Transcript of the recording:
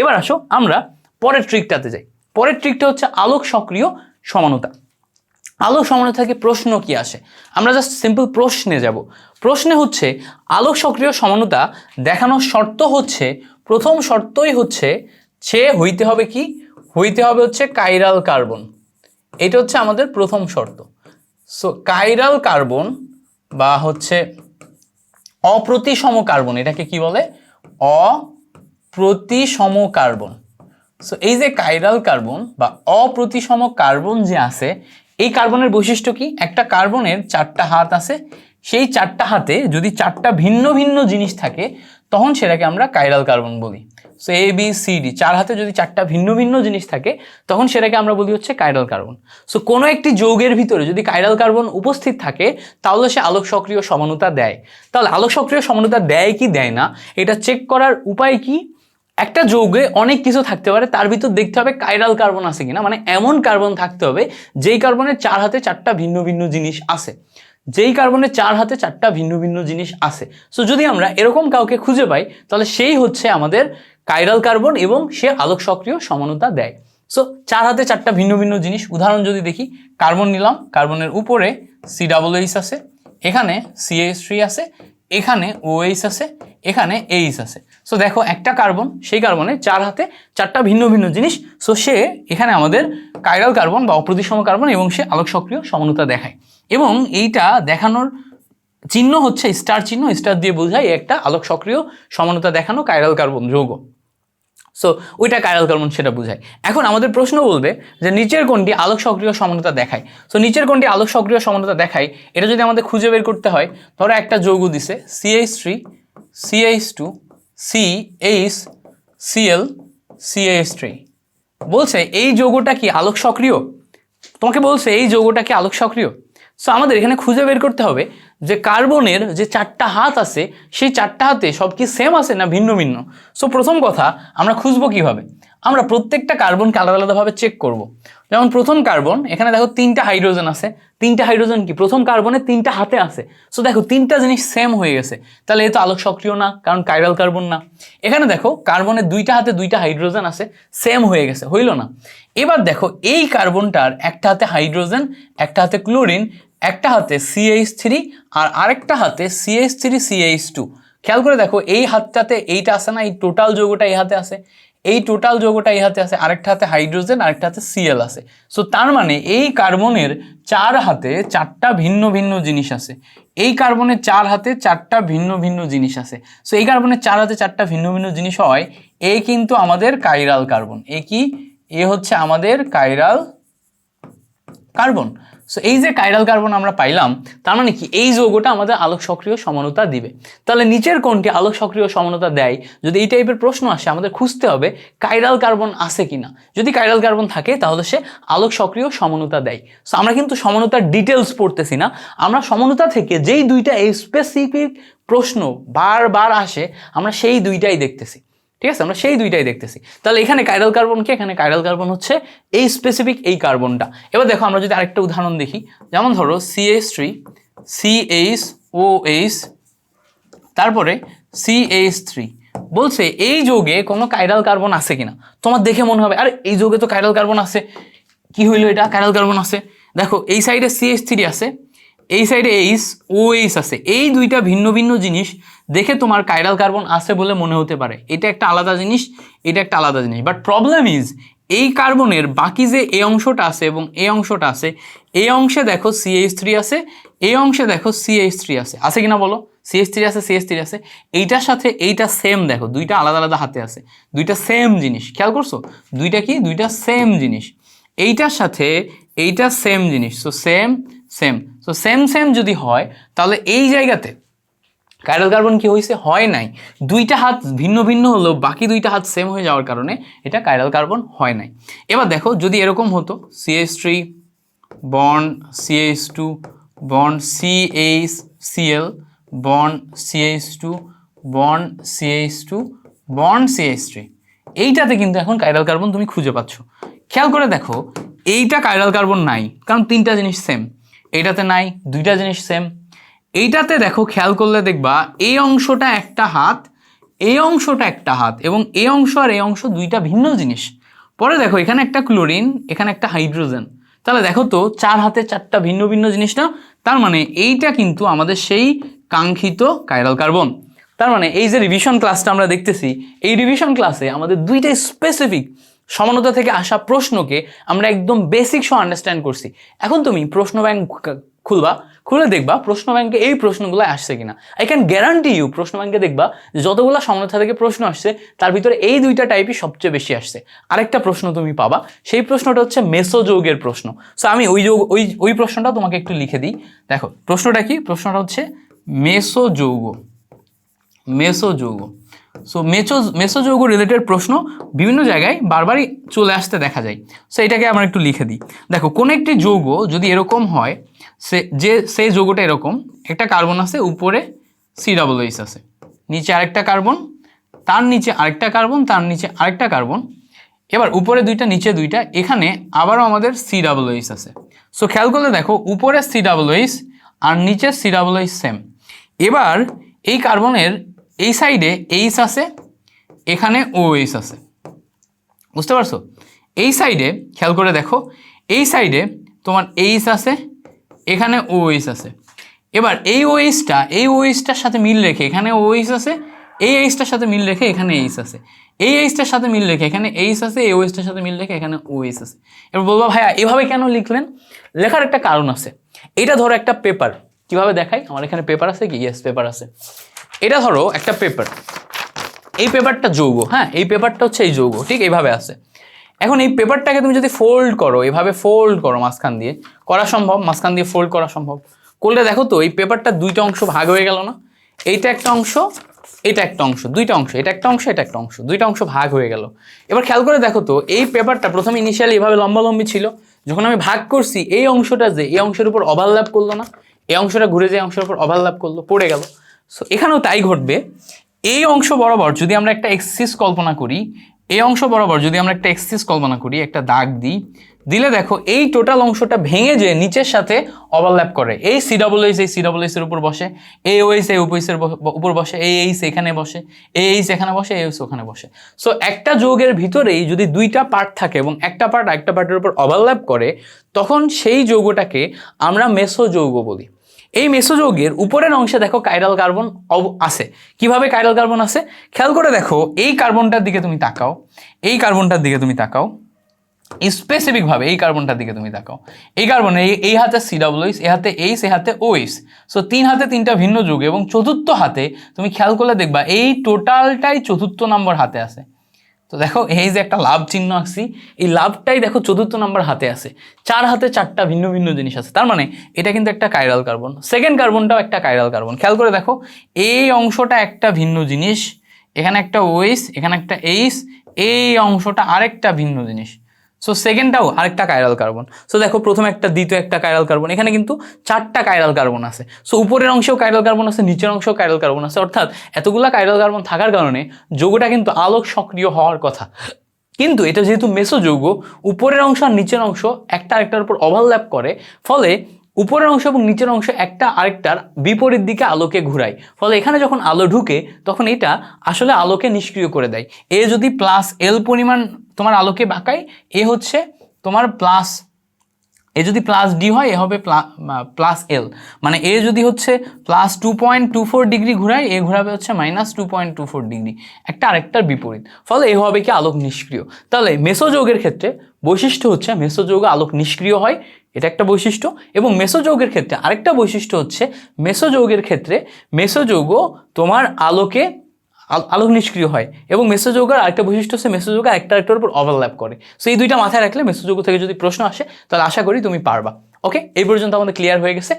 এবার আসো আমরা পরের ট্রিকটাতে যাই। পরের ট্রিকটা হচ্ছে আলোক সক্রিয় সমানতা। আলোক সমানতা থেকে প্রশ্ন কি আসে? আমরা জাস্ট সিম্পল প্রশ্নে যাব। প্রশ্নে হচ্ছে আলোক সক্রিয় সমানতা দেখানোর শর্ত হচ্ছে, প্রথম শর্তই হচ্ছে সে হইতে হবে কি? হইতে হবে হচ্ছে কাইরাল কার্বন এটা হচ্ছে আমাদের প্রথম শর্ত। সো কাইরাল কার্বন বা হচ্ছে অপ্রতিসম কার্বন এটাকে কি বলে? অপ্রতিসম কার্বন। সো এই যে কাইরাল কার্বন বা অপ্রতিসম কার্বন যে আছে, এই কার্বনের বৈশিষ্ট্য কি? একটা কার্বনের চারটা হাত আছে। সেই চারটা হাতে যদি চারটা ভিন্ন ভিন্ন জিনিস থাকে, তখন সেটাকে আমরা কাইরাল কার্বন বলি। So A B C D চার হাতে যদি চারটা ভিন্ন ভিন্ন জিনিস থাকে, তখন সেটাকে আমরা বলি হচ্ছে কাইরাল কার্বন সো কোনো একটি যৌগের ভিতরে যদি কাইরাল কার্বন উপস্থিত থাকে, তাহলে সে আলোক সক্রিয় সমানতা দেয়। তাহলে আলোক সক্রিয় সমানতা দেয় কি? দেয় না। এটা চেক করার উপায় কি? একটা যৌগে অনেক কিছু থাকতে পারে, তার ভিতর দেখতে হবে কাইরাল কার্বন আছে কিনা। মানে এমন কার্বন থাকতে হবে, যেই কার্বনের চার হাতে চারটা ভিন্ন ভিন্ন জিনিস আছে। যেই কার্বনের চার হাতে চারটা ভিন্ন ভিন্ন জিনিস আছে। সো যদি আমরা এরকম কাউকে খুঁজে পাই, তাহলে সেই হচ্ছে আমাদের কাইরাল কার্বন এবং সে আলোক সক্রিয় সমানতা দেয়। সো চার হাতে চারটা ভিন্ন ভিন্ন জিনিস, উদাহরণ যদি দেখি কার্বন নিলাম কার্বনের উপরে সি ডাবল এইচ আছে, এখানে সিএইচ থ্রি আছে, এখানে ওএইচ আছে এখানে এইচ আছে। সো দেখো একটা কার্বন সেই কার্বনে চার হাতে চারটা ভিন্ন ভিন্ন জিনিস। সো সে এখানে আমাদের কাইরাল কার্বন বা অপ্রতিসম কার্বন এবং সে আলোক সক্রিয় সমানতা দেখায়। এবং এইটা দেখানোর চিহ্ন হচ্ছে স্টার চিহ্ন। স্টার দিয়ে বোঝায় একটা আলোক সক্রিয় সমানতা দেখানো কাইরাল কার্বন যৌগ। সো ওইটা কাইরাল কার্বন সেটা বোঝায়। এখন আমাদের প্রশ্ন বলবে যে নিচের কোনটি আলোক সক্রিয় সমানতা দেখায়। সো নিচের কোনটি আলোক সক্রিয় সমানতা দেখায়। এটা যদি আমাদের খুঁজে বের করতে হয়, ধরো একটা যৌগ দিছে CH three CH two C H Cl CH three বলছে, এই যৌগটা কি আলোক সক্রিয় তোমাকে বলছে, এই যৌগটা কি আলোক সক্রিয় সো আমাদের এখানে খুঁজে বের করতে হবে যে কার্বনের যে চারটা হাত আছে, সেই চারটা হাতে সব কি সেম আছে না ভিন্ন ভিন্ন? সো প্রথম কথা, আমরা খুঁজবো কীভাবে? আমরা প্রত্যেকটা কার্বনকে আলাদা আলাদাভাবে চেক করব। যেমন প্রথম কার্বন, এখানে দেখো তিনটা হাইড্রোজেন আছে। তিনটা হাইড্রোজেন কি? প্রথম কার্বনে তিনটা হাতে আছে। সো দেখো তিনটা জিনিস সেম হয়ে গেছে। তাহলে এ তো আলোক সক্রিয় না, কারণ কাইরাল কার্বন না। এখানে দেখো কার্বনের দুইটা হাতে দুইটা হাইড্রোজেন আছে সেম হয়ে গেছে, হইল না। এবার দেখো এই কার্বনটার একটা হাতে হাইড্রোজেন একটা হাতে ক্লোরিন একটা হাতে সিএইচ থ্রি আর আরেকটা হাতে সিএইচ থ্রি সিএইচ টু খেয়াল করে দেখো, এই হাতটাতে এইটা আছে না, এই টোটাল যৌগটা এই হাতে আছে। এই টোটাল যৌগটা এই হাতে আছে, আরেকটা হাতে হাইড্রোজেন আরেকটা হাতে সিএল আছে। সো তার মানে এই কার্বনের চার হাতে চারটা ভিন্ন ভিন্ন জিনিস আছে। এই কার্বনের চার হাতে চারটা ভিন্ন ভিন্ন জিনিস আছে। সো এই কার্বনের চার হাতে চারটা ভিন্ন ভিন্ন জিনিস হয়, এ কিন্তু আমাদের কাইরাল কার্বন এ কি? এ হচ্ছে আমাদের কাইরাল কার্বন সো এই যে কাইরাল কার্বন আমরা পাইলাম, তার মানে কি? এই যৌগটা আমাদের আলোক সক্রিয় সমানতা দিবে। তাহলে নিচের কোনটি আলোক সক্রিয় সমানতা দেয়। যদি এই টাইপের প্রশ্ন আসে, আমাদের খুঁজতে হবে কাইরাল কার্বন আছে কিনা। যদি কাইরাল কার্বন থাকে, তাহলে সে আলোক সক্রিয় সমানতা দেয়। সো আমরা কিন্তু সমানতার ডিটেলস পড়তেছি না। আমরা সমানতা থেকে যেই দুইটা এই স্পেসিফিক প্রশ্ন বারবার আসে, আমরা সেই দুইটাই দেখতেছি। ঠিক আছে, আমরা সেই দুইটাই দেখতেছি। তাহলে এখানে কাইরাল কার্বন কি? এখানে কাইরাল কার্বন হচ্ছে এই স্পেসিফিক এই কার্বনটা এবার দেখো, আমরা যদি আরেকটা উদাহরণ দেখি। যেমন ধরো CH three CH O H তারপরে সিএইচ থ্রি বলছে, এই যোগে কোনো কাইরাল কার্বন আছে কিনা? তোমার দেখে মনে হবে, আরে, এই যোগে তো কাইরাল কার্বন আছে। কি হইল এটা? কাইরাল কার্বন আছে। দেখো, এই সাইডে সিএইচ থ্রি আছে, এই সাইডে এইচ ও এইচ আছে। এই দুইটা ভিন্ন ভিন্ন জিনিস দেখে তোমার কাইরাল কার্বন আছে বলে মনে হতে পারে। এটা একটা আলাদা জিনিস, এটা একটা আলাদা জিনিস। বাট প্রবলেম ইজ এই কার্বনের বাকি যে এই অংশটা আছে এবং এই অংশটা আছে এই অংশে দেখো সিএইচ থ্রি আছে এই অংশে দেখো সিএইচ থ্রি আছে। আছে কিনা বলো? সিএস থ্রি আছে সিএস থ্রি আছে। এইটার সাথে এইটা সেম দেখো, দুইটা আলাদা আলাদা হাতে আছে। দুইটা সেম জিনিস, খেয়াল করছ? দুইটা কি? দুইটা সেম জিনিস। এইটার সাথে এইটা সেম জিনিস। So same same so same same যদি হয়, তাহলে এই জায়গাতে কাইরাল কার্বন কি হয়েছে হয় নাই। দুইটা হাত ভিন্ন ভিন্ন হলেও বাকি দুইটা হাত সেম হয়ে যাওয়ার কারণে এটা কাইরাল কার্বন হয় নাই। এবার দেখো, যদি এরকম হতো CS three bond CH two bond CH Cl bond CH two bond CH two bond CH three এইটাতে কিন্তু এখন কাইরাল কার্বন তুমি খুঁজে পাচ্ছ। খেয়াল করে দেখো, এইটা কাইরাল কার্বন নাই, কারণ তিনটা জিনিস সেম এইটাতে নাই, দুইটা জিনিস সেম এইটাতে দেখো খেয়াল করলে দেখবা, এই অংশটা একটা হাত, এই অংশটা একটা হাত এবং এই অংশ আর এই অংশ দুইটা ভিন্ন জিনিস। পরে দেখো, এখানে একটা ক্লোরিন, এখানে একটা হাইড্রোজেন। তাহলে দেখো তো, চার হাতে চারটা ভিন্ন ভিন্ন জিনিস না? তার মানে এইটা কিন্তু আমাদের সেই কাঙ্ক্ষিত কাইরাল কার্বন তার মানে এই যে রিভিশন ক্লাসটা আমরা দেখতেছি, এই রিভিশন ক্লাসে আমাদের দুইটা স্পেসিফিক সমানতা থেকে আসা প্রশ্নকে আমরা একদম বেসিক সহ আন্ডারস্ট্যান্ড করছি। এখন তুমি প্রশ্ন ব্যাংক খুলবা, খুলে দেখবা প্রশ্ন ব্যাংকে এই প্রশ্নগুলো আসছে কিনা। আই ক্যান গ্যারান্টি ইউ প্রশ্ন ব্যাংকে দেখবা যতগুলো সমানতা থেকে প্রশ্ন আসছে, তার ভিতরে এই দুইটা টাইপই সবচেয়ে বেশি আসছে। আরেকটা প্রশ্ন তুমি পাবা, সেই প্রশ্নটা হচ্ছে মেসো যৌগের প্রশ্ন। সো আমি ওই যৌগ, ওই ওই প্রশ্নটা তোমাকে একটু লিখে দিই। দেখো, প্রশ্নটা কি? প্রশ্নটা হচ্ছে মেসো যৌগ মেসো যৌগ সো মেসো মেসো যৌগ রিলেটেড প্রশ্ন বিভিন্ন জায়গায় বারবারই চলে আসতে দেখা যায়। সো এটাকে আমরা একটু লিখে দিই। দেখো, কোন একটি যৌগ যদি এরকম হয়, সে, যে, সেই যৌগটা এরকম, একটা কার্বন আছে, উপরে সি ডাবল এইচ আছে। নিচে আরেকটা কার্বন, তার নিচে আরেকটা কার্বন, তার নিচে আরেকটা কার্বন। এবার উপরে দুইটা, নিচে দুইটা, এখানে আবারও আমাদের সি ডাবল এইচ আছে। সো খেয়াল করলে দেখো, উপরে সি ডাবল এইচ আর নিচে সি ডাবল এইচ সেম এবার এই কার্বনের এই সাইডে এইচ আছে, এখানে ও এইচ আছে। বুঝতে পারছ? এই সাইডে খেয়াল করে দেখো, এই সাইডে তোমার এইচ আছে, এখানে ও এইচ আছে। এবার এই ওএইচটা এই ও ওএইচটার সাথে মিল রেখে এখানে ওএইচ আছে, এই এইচটার সাথে মিল রেখে এখানে এইচ আছে। এই এইচটার সাথে মিল রেখে এখানে এইচ আছে, এই ওএইচটার সাথে মিল রেখে এখানে ওএইচ আছে। এবার বলব, ভাইয়া, এভাবে কেন লিখলেন? লেখার একটা কারণ আছে। এটা ধরো একটা পেপার কীভাবে দেখাই? আমার এখানে পেপার আছে কি? ইয়েস পেপার আছে। এটা ধরো একটা পেপার এই পেপারটা যৌগ হ্যাঁ এই পেপারটা হচ্ছে এই যৌগ, ঠিক এইভাবে আছে। এখন এই পেপারটাকে তুমি যদি ফোল্ড করো, এভাবে ফোল্ড করো মাঝখান দিয়ে, করা সম্ভব? মাঝখান দিয়ে ফোল্ড করা সম্ভব। করলে দেখো তো, এই পেপারটা দুইটা অংশ ভাগ হয়ে গেল না? এইটা একটা অংশ এটা একটা অংশ, দুইটা অংশ, এটা একটা অংশ, এটা একটা অংশ, দুইটা অংশ ভাগ হয়ে গেল। এবার খেয়াল করে দেখো তো, এই পেপারটা প্রথমে ইনিশিয়ালি এভাবে লম্বালম্বি ছিল। যখন আমি ভাগ করছি, এই অংশটা যে, এই অংশের উপর ওভারল্যাপ করল না? এই অংশটা ঘুরে যে অংশের উপর ওভারল্যাপ করল, পড়ে গেল। সো এখানেও তাই ঘটবে। এই অংশ বরাবর যদি আমরা একটা এক্সিস কল্পনা করি এই অংশ বরাবর যদি আমরা একটা এক্সিস কল্পনা করি, একটা দাগ দিই, দিলে দেখো এই টোটাল অংশটা ভেঙে যে নিচের সাথে ওভারল্যাপ করে। এই সি ডাবল এইচ এই সি ডাবল এইচের উপর বসে এই ওইস এই উপইসের উপর বসে এই এইচ এখানে বসে এ এইচ এখানে বসে এই এইচ ওখানে বসে। সো একটা যোগের ভিতরেই যদি দুইটা পার্ট থাকে এবং একটা পার্ট একটা পার্টের উপর ওভারল্যাপ করে, তখন সেই যৌগটাকে আমরা মেসো যৌগ বলি। এই মেসোযৌগের উপরের অংশে দেখো কাইরাল কার্বন আছে। কীভাবে কাইরাল কার্বন আছে? খেয়াল করে দেখো, এই কার্বনটার দিকে তুমি তাকাও, এই কার্বনটার দিকে তুমি তাকাও স্পেসিফিকভাবে এই কার্বনটার দিকে তুমি তাকাও। এই কার্বনে এই হাতে সি ডাব্লিউইস এই হাতে এইস এই হাতে ওইস সো তিন হাতে তিনটা ভিন্ন যুগ এবং চতুর্থ হাতে তুমি খেয়াল করলে দেখবা এই টোটালটাই চতুর্থ নম্বর হাতে আছে। তো দেখো, এই যে একটা লাভ চিহ্ন আঁকছি, এই লাভটাই দেখো চতুর্থ নাম্বার হাতে আছে। চার হাতে চারটা ভিন্ন ভিন্ন জিনিস আছে। তার মানে এটা কিন্তু একটা কাইরাল কার্বন সেকেন্ড কার্বনটাও একটা কাইরাল কার্বন খেয়াল করে দেখো, এই অংশটা একটা ভিন্ন জিনিস, এখানে একটা ওইস এখানে একটা এইস এই অংশটা আরেকটা ভিন্ন জিনিস। সো সেকেন্ডটাও আরেকটা কাইরাল কার্বন সো দেখো, প্রথম একটা, দ্বিতীয় একটা কাইরাল কার্বন এখানে কিন্তু চারটা কাইরাল কার্বন আছে। সো উপরের অংশেও কাইরাল কার্বন আছে, নিচের অংশেও কাইরাল কার্বন আছে। অর্থাৎ, এতগুলা কাইরাল কার্বন থাকার কারণে যোগটা কিন্তু আলোক সক্রিয় হওয়ার কথা। কিন্তু এটা যেহেতু মেসো যৌগ উপরের অংশ আর নিচের অংশ একটা আরেকটার উপর ওভারল্যাপ করে, ফলে উপরের অংশ এবং নিচের অংশ একটা আরেকটার বিপরীত দিকে আলোকে ঘুরায়। ফলে এখানে যখন আলো ঢুকে, তখন এটা আসলে আলোকে নিষ্ক্রিয় করে দেয়। এ যদি প্লাস এল পরিমাণ তোমার আলোকে বাঁকায় এ হচ্ছে তোমার প্লাস এ যদি প্লাস ডি হয়, এ হবে প্লাস এল মানে এ যদি হচ্ছে plus two point two four degree ঘুরায়, এ ঘুরাবে হচ্ছে minus two point two four degree একটা আরেকটার বিপরীত। ফলে এ হবে কি আলোক নিষ্ক্রিয়। তাহলে মেসোযৌগের ক্ষেত্রে বৈশিষ্ট্য হচ্ছে মেসোযৌগ আলোক নিষ্ক্রিয় হয় এটা একটা বৈশিষ্ট্য এবং মেসোযৌগের ক্ষেত্রে আরেকটা বৈশিষ্ট্য হচ্ছে মেসোযৌগের ক্ষেত্রে মেসোযৌগ তোমার আলোকে আলো আলোক নিষ্ক্রিয় হয় এবং মেসোযৌগের আরেকটা বৈশিষ্ট্য হচ্ছে মেসোযৌগ একটা একটার উপর ওভারল্যাপ করে। সো এই দুইটা মাথায় রাখলে মেসোযৌগ থেকে যদি প্রশ্ন আসে, তাহলে আশা করি তুমি পারবা। ওকে এই পর্যন্ত আমাদের ক্লিয়ার হয়ে গেছে।